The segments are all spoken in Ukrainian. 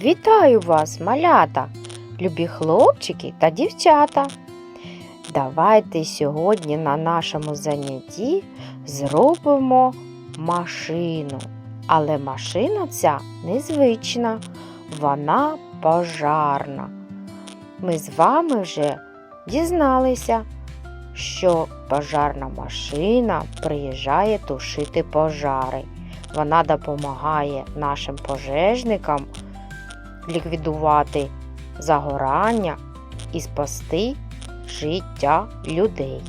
Вітаю вас, малята, любі хлопчики та дівчата. Давайте сьогодні на нашому занятті зробимо машину. Але машина ця незвична, вона пожарна. Ми з вами вже дізналися, що пожарна машина приїжджає тушити пожари. Вона допомагає нашим пожежникам ліквідувати загорання і спасти життя людей.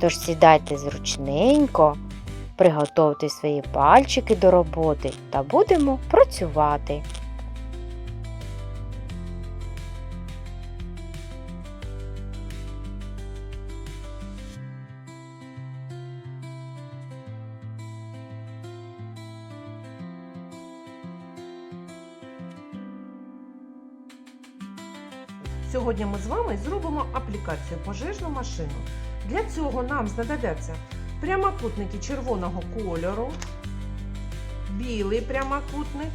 Тож сідайте зручненько, приготуйте свої пальчики до роботи та будемо працювати. Сьогодні ми з вами зробимо аплікацію пожежну машину. Для цього нам знадобляться прямокутники червоного кольору, білий прямокутник,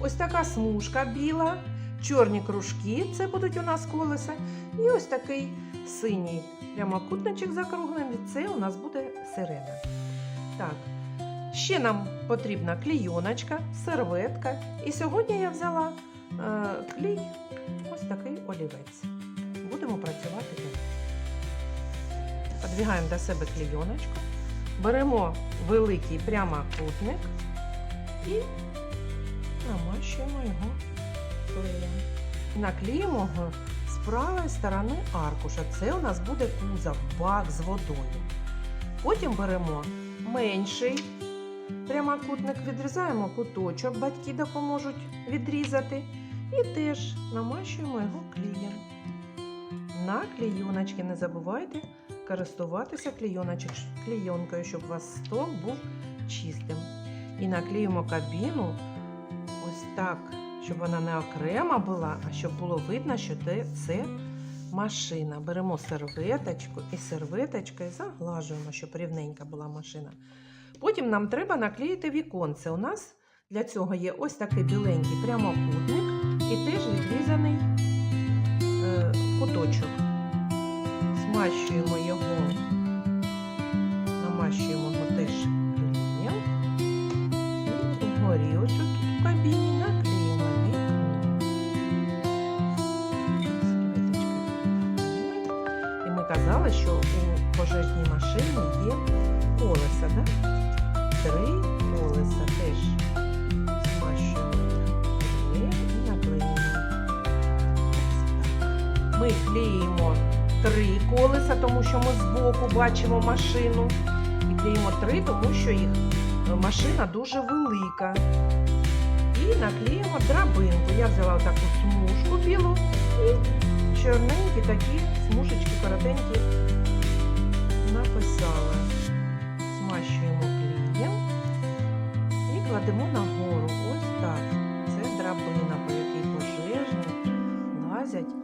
ось така смужка біла, чорні кружки, це будуть у нас колеса, і ось такий синій прямокутничок закруглений, це у нас буде сирена. Так, ще нам потрібна клійоночка, серветка. І сьогодні я взяла е, клей олівець. Будемо працювати тут. Подвігаємо до себе клейоночку, беремо великий прямокутник і намащуємо його клеєм. Наклеїмо його з правої сторони аркуша. Це у нас буде кузов, бак з водою. Потім беремо менший прямокутник, відрізаємо куточок, батьки допоможуть відрізати. І теж намащуємо його клеєм. На клейоночки не забувайте користуватися клейонкою, щоб у вас стол був чистим. І наклеїмо кабіну ось так, щоб вона не окрема була, а щоб було видно, що це машина. Беремо серветочку і серветочкою заглажуємо, щоб рівненька була машина. Потім нам треба наклеїти віконце. У нас для цього є ось такий біленький прямокутник і теж відрізаний е, куточок. Смащуємо його, намащуємо його теж клеєм. І вгорі ось тут в кабіні наклеїмо. І ми казали, що у пожежній машині є колеса, да? Три колеса теж ми клеїмо три колеса, тому що ми збоку бачимо машину. І клеїмо три, тому що їх е, машина дуже велика. І наклеїмо драбинку. Я взяла таку смужку білу і чорненькі такі смужечки коротенькі написала. Змащуємо клеєм і кладемо нагору. Ось так. Це драбина, по якій пожежні лазять.